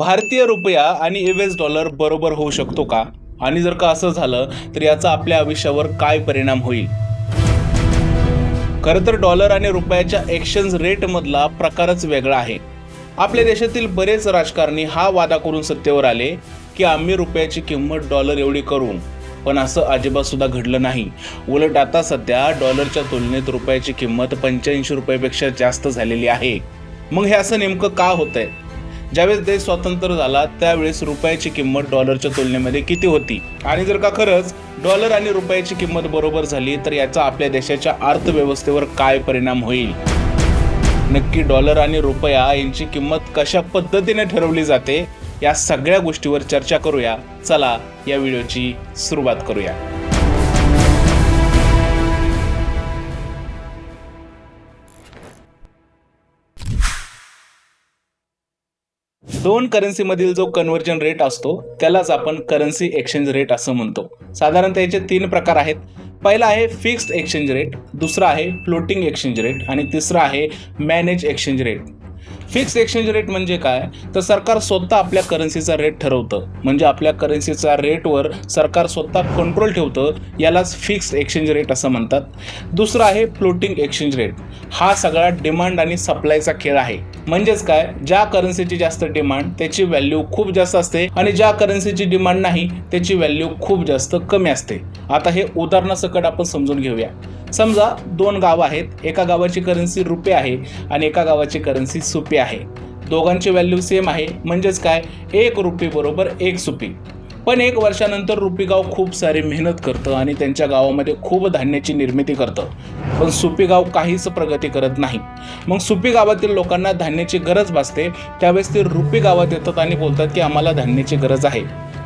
भारतीय रुपया आणि एस डॉलर बरोबर होऊ शकतो का? आणि जर का असं झालं तर याचा आपल्या आयुष्यावर काय परिणाम होईल? खरं तर डॉलर आणि रुपयाच्या एक्सचेंज रेटमधला प्रकारच वेगळा आहे. आपल्या देशातील बरेच राजकारणी हा वादा करून सत्तेवर आले की आम्ही रुपयाची किंमत डॉलर एवढी करू. पण असं अजिबात सुद्धा घडलं नाही. उलट आता सध्या डॉलरच्या तुलनेत रुपयाची किंमत पंच्याऐंशी रुपयापेक्षा जास्त झालेली आहे. मग हे असं नेमकं का होतंय? ज्यावेळेस देश स्वतंत्र झाला त्यावेळेस रुपयाची किंमत डॉलरच्या तुलनेमध्ये किती होती? आणि जर का खरंच डॉलर आणि रुपयाची किंमत बरोबर झाली तर याचा आपल्या देशाच्या अर्थव्यवस्थेवर काय परिणाम होईल? नक्की डॉलर आणि रुपया यांची किंमत कशा पद्धतीने ठरवली जाते? या सगळ्या गोष्टीवर चर्चा करूया. चला या व्हिडिओची सुरुवात करूया. दोन करन्सीमधील जो कन्व्हर्जन रेट असतो त्यालाच आपण करन्सी एक्सचेंज रेट असं म्हणतो. साधारणतः याचे तीन प्रकार आहेत. पहिला आहे फिक्स्ड एक्सचेंज रेट दुसरा आहे फ्लोटिंग एक्सचेंज रेट आणि तिसरा आहे manage exchange rate fix exchange rate म्हणजे काय? तर सरकार स्वतः आपल्या करन्सीचा रेट ठरवतं. म्हणजे आपल्या करन्सीचा रेटवर सरकार स्वतः कंट्रोल ठेवतं. यालाच फिक्स एक्सचेंज रेट असं म्हणतात. दुसरं आहे फ्लोटिंग एक्सचेंज रेट हा सगळा डिमांड आणि सप्लायचा खेळ आहे. म्हणजेच काय? ज्या करन्सीची जास्त डिमांड त्याची व्हॅल्यू खूप जास्त असते आणि ज्या करन्सीची डिमांड नाही त्याची व्हॅल्यू खूप जास्त कमी असते. आता हे उदाहरणासकट आपण समजून घेऊया. समजा दोन गावं आहेत एका गावाची करन्सी रुपये आहे आणि एका गावाची करन्सी सुपी आहे. दोघांची व्हॅल्यू सेम आहे म्हणजेच काय? एक रुपी बरोबर एक सुपी. पण एक वर्षानंतर रुपी गाव खूप सारी मेहनत करतं आणि त्यांच्या गावामध्ये खूप धान्याची निर्मिती करतं. पण सुपी गाव काहीच प्रगती करत नाही. मग सुपी गावातील लोकांना धान्याची गरज भासते त्यावेळेस ते रुपी गावात येतात आणि बोलतात की आम्हाला धान्याची गरज आहे.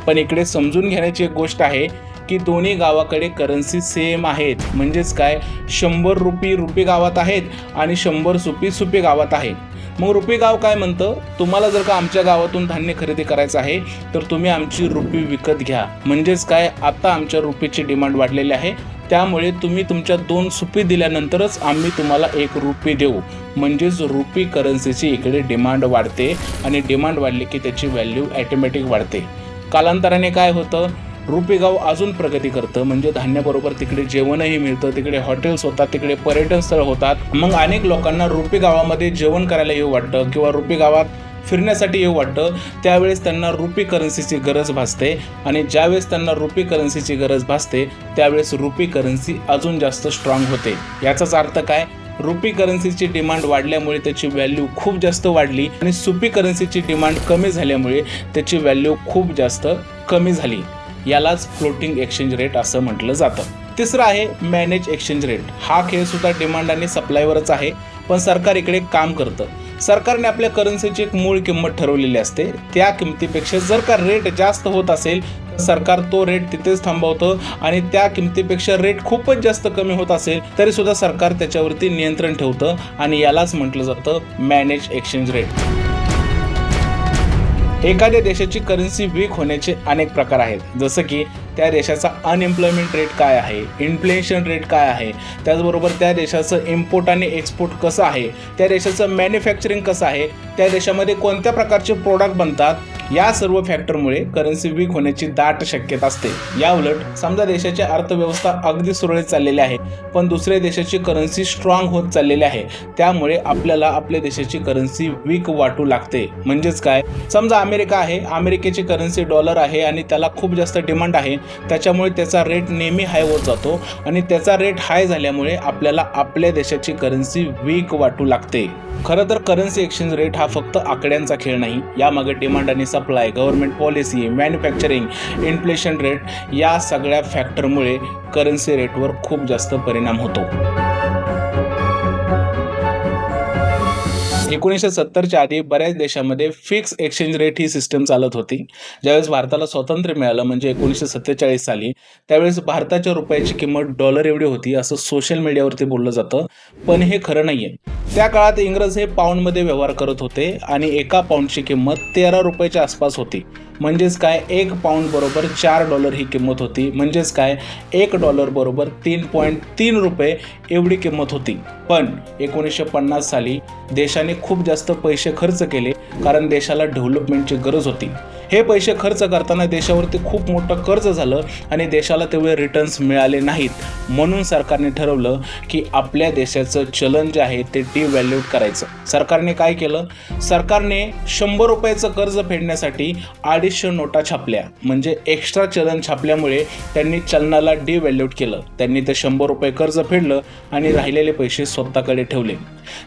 पण इकडे समजून घेण्याची एक गोष्ट आहे की दोन्ही गावाकडे करन्सी सेम आहेत. म्हणजेच काय? शंभर रुपी रुपी गावात आहेत आणि शंभर सुपी सुपी गावात आहे मग रुपी गाव काय म्हणतं? तुम्हाला जर का आमच्या गावातून धान्य खरेदी करायचं आहे तर तुम्ही आमची रुपी विकत घ्या. म्हणजेच काय? आता आमच्या रुपीची डिमांड वाढलेली आहे. त्यामुळे तुम्ही तुमच्या दोन सुपी दिल्यानंतरच आम्ही तुम्हाला एक रुपी देऊ. म्हणजेच रुपी करन्सीची इकडे डिमांड वाढते आणि डिमांड वाढली की त्याची व्हॅल्यू ॲटोमॅटिक वाढते. कालांतराने काय होतं? रुपी गाव अजून प्रगती करतं. म्हणजे धान्याबरोबर तिकडे जेवणही मिळतं तिकडे हॉटेल्स होतात तिकडे पर्यटन स्थळ होतात. मग अनेक लोकांना रुपी गावामध्ये जेवण करायला येऊ वाटतं किंवा रुपी गावात फिरण्यासाठी येऊ वाटतं. त्यावेळेस त्यांना रुपी करन्सीची गरज भासते आणि ज्यावेळेस त्यांना रुपी करन्सीची गरज भासते त्यावेळेस रुपी करन्सी अजून जास्त स्ट्रॉंग होते. याचाच अर्थ काय? रुपी करन्सीची डिमांड वाढल्यामुळे त्याची व्हॅल्यू खूप जास्त वाढली आणि सुपी करन्सीची डिमांड कमी झाल्यामुळे त्याची व्हॅल्यू खूप जास्त कमी झाली. यालाच फ्लोटिंग एक्सचेंज रेट असं म्हटलं जातं. तिसरं आहे मॅनेज एक्सचेंज रेट हा खेळ सुद्धा डिमांड आणि सप्लायवरच आहे पण सरकार इकडे काम करतं. सरकारने आपल्या करन्सीची एक मूळ किंमत ठरवलेली असते. त्या किमतीपेक्षा जर का रेट जास्त होत असेल तर सरकार तो रेट तिथेच थांबवतं आणि त्या किमतीपेक्षा रेट खूपच जास्त कमी होत असेल तरी सुद्धा सरकार त्याच्यावरती नियंत्रण ठेवतं आणि यालाच म्हटलं जातं मॅनेज एक्सचेंज रेट एखाद्या देशाची करन्सी वीक होण्याचे अनेक प्रकार आहेत. जसं की त्या देशाचा अनएम्प्लॉयमेंट रेट काय आहे? इन्फ्लेशन रेट काय आहे? त्याचबरोबर त्या देशाचं इम्पोर्ट आणि एक्सपोर्ट कसं आहे? त्या देशाचं मॅन्युफॅक्चरिंग कसं आहे? त्या देशामध्ये कोणत्या प्रकारचे प्रोडक्ट बनतात? या सर्व फॅक्टरमुळे करन्सी वीक होण्याची दाट शक्यता असते. या उलट समजा देशाची अर्थव्यवस्था अगदी सुरळीत चाललेली आहे पण दुसऱ्या देशाची करन्सी स्ट्रॉंग होत चाललेली आहे त्यामुळे आपल्याला आपल्या देशाची करन्सी वीक वाटू लागते. म्हणजेच काय? समजा अमेरिका आहे अमेरिकेची करन्सी डॉलर आहे आणि त्याला खूप जास्त डिमांड आहे त्याच्यामुळे त्याचा रेट नेहमी हाय होत जातो आणि त्याचा रेट हाय झाल्यामुळे आपल्याला आपल्या देशाची करन्सी वीक वाटू लागते. खरं तर करन्सी एक्सचेंज रेट हा फक्त आकड्यांचा खेळ नाही यामागे डिमांड आणि supply government policy manufacturing inflation rate या सगळ्या फॅक्टरमुळे करन्सी रेटवर खूप जास्त परिणाम होतो. एकोणीसशे सत्तरच्या आधी बऱ्याच देशामध्ये फिक्स एक्सचेंज रेट ही सिस्टम चालत होती. ज्यावेळेस भारताला स्वातंत्र्य मिळालं म्हणजे एकोणीसशे सत्तेचाळीस साली त्यावेळेस भारताच्या रुपयाची किंमत डॉलर एवढी होती असं सोशल मीडियावरती बोललं जातं. पण हे खरं नाही आहे त्या काळात इंग्रज हे पाऊंडमध्ये व्यवहार करत होते आणि एका पाऊंडची किंमत तेरा रुपयाच्या आसपास होती. म्हणजेच काय एक पाऊंड बरोबर चार डॉलर ही किंमत होती. म्हणजेच काय एक डॉलर बरोबर तीन पॉईंट तीन रुपये एवढी किंमत होती. पण एकोणीसशे पन्नास साली देशाने खूप जास्त पैसे खर्च केले कारण देशाला डेव्हलपमेंटची गरज होती. हे पैसे खर्च करताना देशावरती खूप मोठं कर्ज झालं आणि देशाला तेवढे रिटर्न्स मिळाले नाहीत. म्हणून सरकारने ठरवलं की आपल्या देशाचं चलन जे आहे ते डिव्हॅल्यूट करायचं. सरकारने काय केलं? सरकारने शंभर रुपयाचं कर्ज फेडण्यासाठी अडीचशे नोटा छापल्या. म्हणजे एक्स्ट्रा चलन छापल्यामुळे त्यांनी चलनाला डिव्हॅल्यूट केलं. त्यांनी ते शंभर रुपये कर्ज फेडलं आणि राहिलेले पैसे स्वतःकडे ठेवले.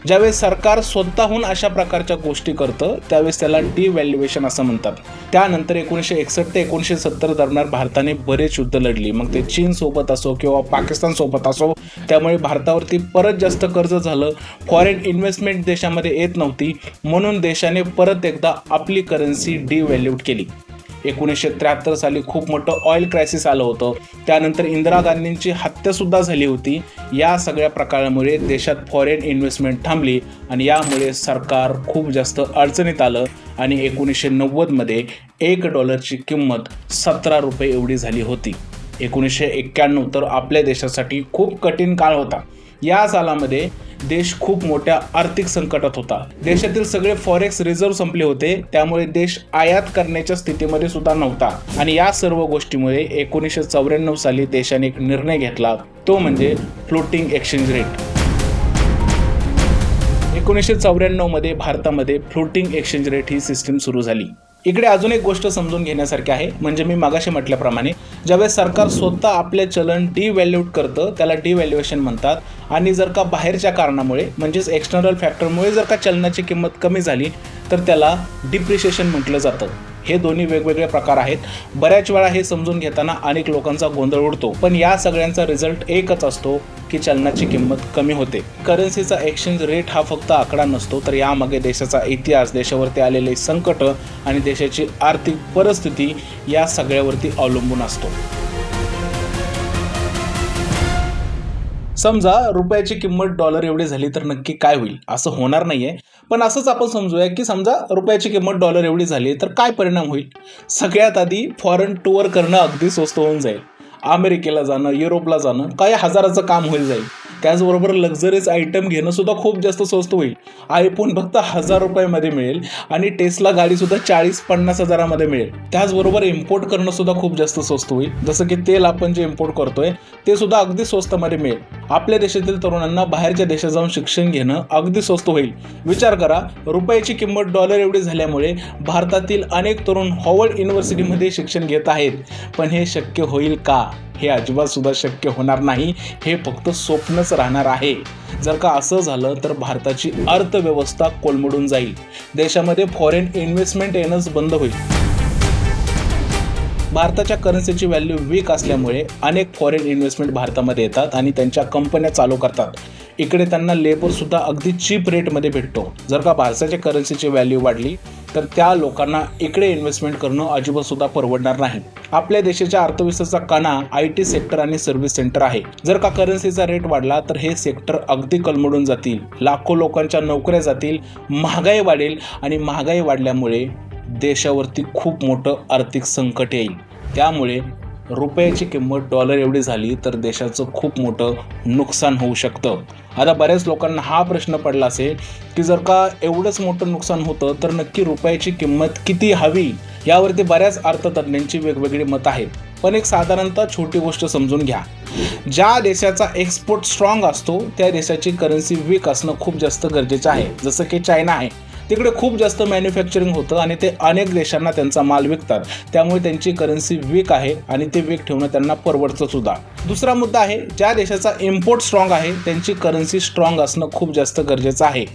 ज्यावेळेस सरकार स्वतःहून अशा प्रकारच्या गोष्टी करतं त्यावेळेस त्याला डिव्हॅल्युएशन असं म्हणतात. त्यानंतर एकोणीसशे एकसष्ट ते एकोणीसशे सत्तर दरम्यान भारताने बरेच युद्ध लढली. मग ते चीनसोबत असो किंवा पाकिस्तानसोबत असो त्यामुळे भारतावरती परत जास्त कर्ज झालं. फॉरेन इन्व्हेस्टमेंट देशामध्ये येत नव्हती म्हणून देशाने परत एकदा आपली करन्सी डिव्हॅल्यूट केली. एकोणीसशे त्र्याहत्तर साली खूप मोठं ऑइल क्रायसिस आलं होतं. त्यानंतर इंदिरा गांधींची हत्यासुद्धा झाली होती. या सगळ्या प्रकारामुळे देशात फॉरेन इन्व्हेस्टमेंट थांबली आणि यामुळे सरकार खूप जास्त अडचणीत आलं आणि एकोणीसशे नव्वदमध्ये एक डॉलरची किंमत सतरा रुपये एवढी झाली होती. एकोणीसशे एक्क्याण्णव तर आपल्या देशासाठी खूप कठीण काळ होता. या सालामध्ये देश खूप मोठ्या आर्थिक संकटात होता. देशातील सगळे फॉरेक्स रिझर्व्ह संपले होते त्यामुळे देश आयात करण्याच्या स्थितीमध्ये सुद्धा नव्हता. आणि या सर्व गोष्टीमुळे एकोणीसशे चौऱ्याण्णव साली देशाने एक निर्णय घेतला तो म्हणजे फ्लोटिंग एक्सचेंज रेट एकोणीसशे चौऱ्याण्णवमध्ये भारतामध्ये फ्लोटिंग एक्सचेंज रेट ही सिस्टीम सुरू झाली. इकडे अजून एक गोष्ट समजून घेण्यासारखी आहे. म्हणजे मी मागाशी म्हटल्याप्रमाणे ज्यावेळेस सरकार स्वतः आपले चलन डिव्हॅल्यूट करतं त्याला डिव्हॅल्युएशन म्हणतात. आणि जर का बाहेरच्या कारणामुळे म्हणजेच एक्सटर्नल फॅक्टरमुळे जर का चलनाची किंमत कमी झाली तर त्याला डिप्रिशिएशन म्हटलं जातं. हे दोन्ही वेगवेगळे प्रकार आहेत. बऱ्याच वेळा हे समजून घेताना अनेक लोकांचा गोंधळ उडतो. पण या सगळ्यांचा रिझल्ट एकच असतो की चलनाची किंमत कमी होते. करन्सीचा एक्सचेंज रेट हा फक्त आकडा नसतो तर यामागे देशाचा इतिहास देशावरती आलेले संकट आणि देशाची आर्थिक परिस्थिती या सगळ्यावरती अवलंबून असतो. समजा रुपयाची किंमत डॉलर एवढी झाली तर नक्की काय होईल? असं होणार नाही आहे पण असंच आपण समजूया की समजा रुपयाची किंमत डॉलर एवढी झाली तर काय परिणाम होईल? सगळ्यात आधी फॉरेन टूर करणं अगदी स्वस्त होऊन जाईल. अमेरिकेला जाणं युरोपला जाणं काही हजाराचं काम होईल जाईल. त्याचबरोबर लक्झरीज आयटम घेणं सुद्धा खूप जास्त स्वस्त होईल. आयफोन फक्त हजार रुपयामध्ये मिळेल आणि टेस्ला गाडीसुद्धा चाळीस पन्नास हजारामध्ये मिळेल. त्याचबरोबर इम्पोर्ट करणं सुद्धा खूप जास्त स्वस्त होईल. जसं की तेल आपण जे इम्पोर्ट करतोय ते सुद्धा अगदी स्वस्तामध्ये मिळेल. आपल्या देशातील तरुणांना बाहेरच्या देशात जाऊन शिक्षण घेणं अगदी स्वस्त होईल. विचार करा रुपयाची किंमत डॉलर एवढी झाल्यामुळे भारतातील अनेक तरुण हॉवर्ड युनिव्हर्सिटीमध्ये शिक्षण घेत आहेत. पण हे शक्य होईल का? हे अजिबातसुद्धा शक्य होणार नाही. हे फक्त स्वप्नच राहणार आहे. जर का असं झालं तर भारताची अर्थव्यवस्था कोलमडून जाईल. देशामध्ये फॉरेन इन्व्हेस्टमेंट येणंच बंद होईल. भारताच्या करन्सीची व्हॅल्यू वीक असल्यामुळे अनेक फॉरेन इन्व्हेस्टमेंट भारतामध्ये येतात आणि त्यांच्या कंपन्या चालू करतात. इकडे त्यांना लेबरसुद्धा अगदी चीप रेटमध्ये भेटतो. जर का भारताच्या करन्सीची व्हॅल्यू वाढली तर त्या लोकांना इकडे इन्व्हेस्टमेंट करणं अजिबातसुद्धा परवडणार नाही. आपल्या देशाच्या अर्थव्यवस्थेचा कणा आय टी सेक्टर आणि सर्व्हिस सेंटर आहे. जर का करन्सीचा रेट वाढला तर हे सेक्टर अगदी कलमडून जातील. लाखो लोकांच्या नोकऱ्या जातील महागाई वाढेल आणि महागाई वाढल्यामुळे देशावरती खूप मोठं आर्थिक संकट येईल. त्यामुळे रुपयाची किंमत डॉलर एवढी झाली तर देशाचं खूप मोठं नुकसान होऊ शकतं. आता बऱ्याच लोकांना हा प्रश्न पडला असेल की जर का एवढंच मोठं नुकसान होतं तर नक्की रुपयाची किंमत किती हवी? यावरती बऱ्याच अर्थतज्ञांची वेगवेगळी मत आहेत. पण एक साधारणतः छोटी गोष्ट समजून घ्या. ज्या देशाचा एक्सपोर्ट स्ट्रॉंग असतो त्या देशाची करन्सी वीक असणं खूप जास्त गरजेचं आहे. जसं की चायना आहे. तिकडे खूप जास्त मॅन्युफॅक्चरिंग होतं आणि ते अनेक देशांना त्यांचा माल विकतात. त्यामुळे त्यांची करन्सी वीक आहे आणि ते वीक ठेवणं त्यांना परवडतं सुद्धा. दुसरा मुद्दा आहे ज्या देशाचा इम्पोर्ट स्ट्रॉंग आहे त्यांची करन्सी स्ट्रॉंग असणं खूप जास्त गरजेचं आहे.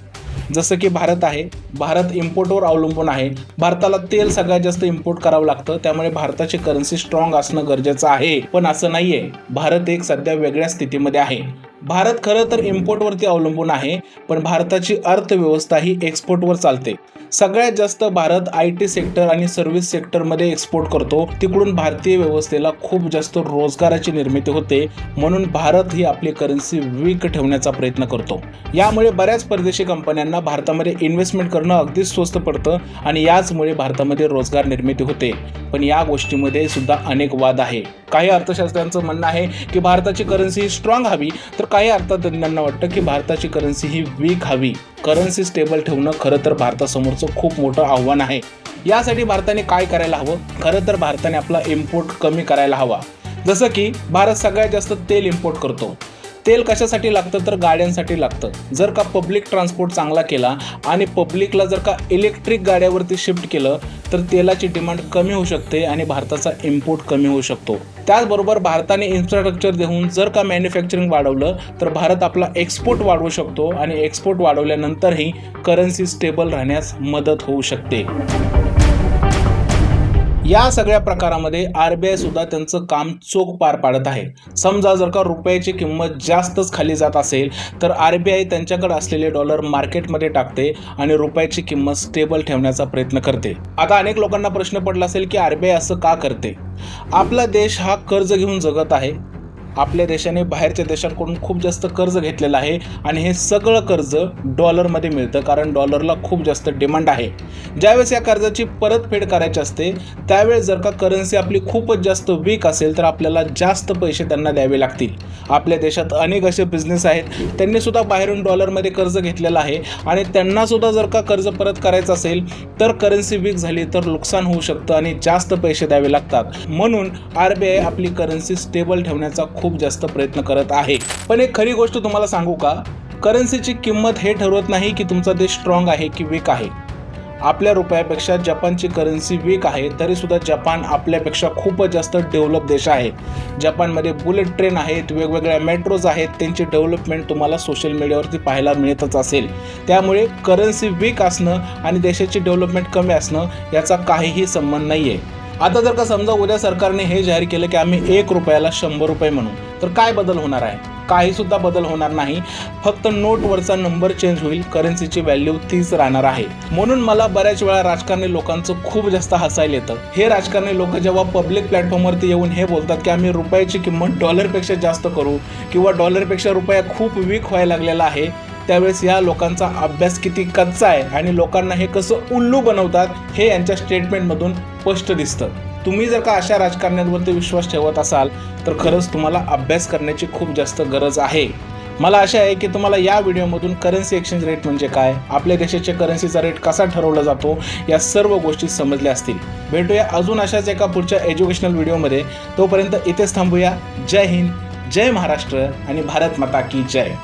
जसं की भारत आहे भारत इम्पोर्टवर अवलंबून आहे. भारताला तेल सगळ्यात जास्त इम्पोर्ट करावं लागतं त्यामुळे भारताची करन्सी स्ट्रॉंग असणं गरजेचं आहे. पण असं नाहीये. भारत एक सध्या वेगळ्या स्थितीमध्ये आहे. भारत खरं तर इम्पोर्टवरती अवलंबून आहे पण भारताची अर्थव्यवस्था ही एक्सपोर्टवर चालते. सगळ्यात जास्त भारत आय टी सेक्टर आणि सर्व्हिस सेक्टरमध्ये एक्सपोर्ट करतो. तिकडून भारतीय व्यवस्थेला खूप जास्त रोजगाराची निर्मिती होते. म्हणून भारत ही आपली करन्सी वीक ठेवण्याचा प्रयत्न करतो. यामुळे बऱ्याच परदेशी कंपन्यांना भारतामध्ये इन्व्हेस्टमेंट करणं अगदीच स्वस्त पडतं आणि याचमुळे भारतामध्ये रोजगार निर्मिती होते. पण या गोष्टीमध्ये सुद्धा अनेक वाद आहे. काही अर्थशास्त्रांचं म्हणणं आहे की भारताची करन्सी स्ट्रॉंग हवी तर काही अर्थतज्ञांना वाटतं की भारताची करन्सी ही वीक हवी. करन्सी स्टेबल ठेवणं खरं तर भारतासमोरचं खूप मोठं आव्हान आहे. यासाठी भारताने काय करायला हवं? खरं तर भारताने आपला इम्पोर्ट कमी करायला हवा. जसं की भारत सगळ्यात जास्त तेल इम्पोर्ट करतो. तेल कशासाठी लागतं तर गाड्यांसाठी लागतं. जर का पब्लिक ट्रान्सपोर्ट चांगला केला आणि पब्लिकला जर का इलेक्ट्रिक गाड्यावरती शिफ्ट केलं तर तेलाची डिमांड कमी होऊ शकते आणि भारताचा इम्पोर्ट कमी होऊ शकतो. त्याचबरोबर भारताने इन्फ्रास्ट्रक्चर देऊन जर का मॅन्युफॅक्चरिंग वाढवलं तर भारत आपला एक्सपोर्ट वाढवू शकतो आणि एक्सपोर्ट वाढवल्यानंतरही करन्सी स्टेबल राहण्यास मदत होऊ शकते. या सगळ्या प्रकारामध्ये आर बी आय सुद्धा त्यांचं काम चोख पार पाडत आहे. समजा जर का रुपयाची किंमत जास्तच खाली जात असेल तर आर बी आय त्यांच्याकडे असलेले डॉलर मार्केटमध्ये टाकते आणि रुपयाची किंमत स्टेबल ठेवण्याचा प्रयत्न करते. आता अनेक लोकांना प्रश्न पडला असेल की आर बी आय असं का करते? आपला देश हा कर्ज घेऊन जगत आहे. आपल्या देशाने बाहेरच्या देशांकडून खूप जास्त कर्ज घेतलेलं आहे आणि हे सगळं कर्ज डॉलरमध्ये मिळतं कारण डॉलरला खूप जास्त डिमांड आहे. ज्यावेळेस या कर्जाची परतफेड करायची असते त्यावेळेस जर का करन्सी आपली खूपच जास्त वीक असेल तर आपल्याला जास्त पैसे त्यांना द्यावे लागतील. आपल्या देशात अनेक असे बिझनेस आहेत त्यांनी सुद्धा बाहेरून डॉलरमध्ये कर्ज घेतलेलं आहे आणि त्यांना सुद्धा जर का कर्ज परत करायचं असेल तर करन्सी वीक झाली तर नुकसान होऊ शकतं आणि जास्त पैसे द्यावे लागतात. म्हणून आर बी आय आपली करन्सी स्टेबल ठेवण्याचा खूप खूप जास्त प्रयत्न करत आहे. पण एक खरी गोष्ट तुम्हाला सांगू का? करन्सीची किंमत हे ठरवत नाही की तुमचा देश स्ट्रॉंग आहे की वीक आहे. आपल्या रुपयापेक्षा जपानची करन्सी वीक आहे तरीसुद्धा जपान आपल्यापेक्षा खूपच जास्त डेव्हलप देश आहे. जपानमध्ये बुलेट ट्रेन आहेत वेगवेगळ्या मेट्रोज आहेत त्यांची डेव्हलपमेंट तुम्हाला सोशल मीडियावरती पाहायला मिळतच असेल. त्यामुळे करन्सी वीक असणं आणि देशाची डेव्हलपमेंट कमी असणं याचा काहीही संबंध नाही आहे आता जर का समजा उद्या सरकारने हे जाहीर केलं की आम्ही एक रुपयाला शंभर रुपये म्हणू तर काय बदल होणार आहे? काही सुद्धा बदल होणार नाही. फक्त नोटवरचा नंबर चेंज होईल करन्सीची व्हॅल्यू तीच राहणार आहे. म्हणून मला बऱ्याच वेळा राजकारणी लोकांचं खूप जास्त हसायला येतं. हे राजकारणी लोक जेव्हा पब्लिक प्लॅटफॉर्मवरती येऊन हे बोलतात की आम्ही रुपयाची किंमत डॉलरपेक्षा जास्त करू किंवा डॉलरपेक्षा रुपया खूप वीक व्हायला लागलेला आहे त्यावेळेस या लोकांचा अभ्यास किती कच्चा आहे आणि लोकांना हे कसं उल्लू बनवतात हे यांच्या स्टेटमेंटमधून स्पष्ट दिसतं. तुम्ही जर का अशा राजकारण्यांवरती विश्वास ठेवत असाल तर खरंच तुम्हाला अभ्यास करण्याची खूप जास्त गरज आहे. मला आशा आहे की तुम्हाला या व्हिडिओमधून करन्सी एक्सचेंज रेट म्हणजे काय आपल्या देशाच्या करन्सीचा रेट कसा ठरवला जातो या सर्व गोष्टी समजल्या असतील. भेटूया अजून अशाच एका पुढच्या एज्युकेशनल व्हिडिओमध्ये. तोपर्यंत इथेच थांबूया. जय हिंद जय महाराष्ट्र आणि भारत माता की जय.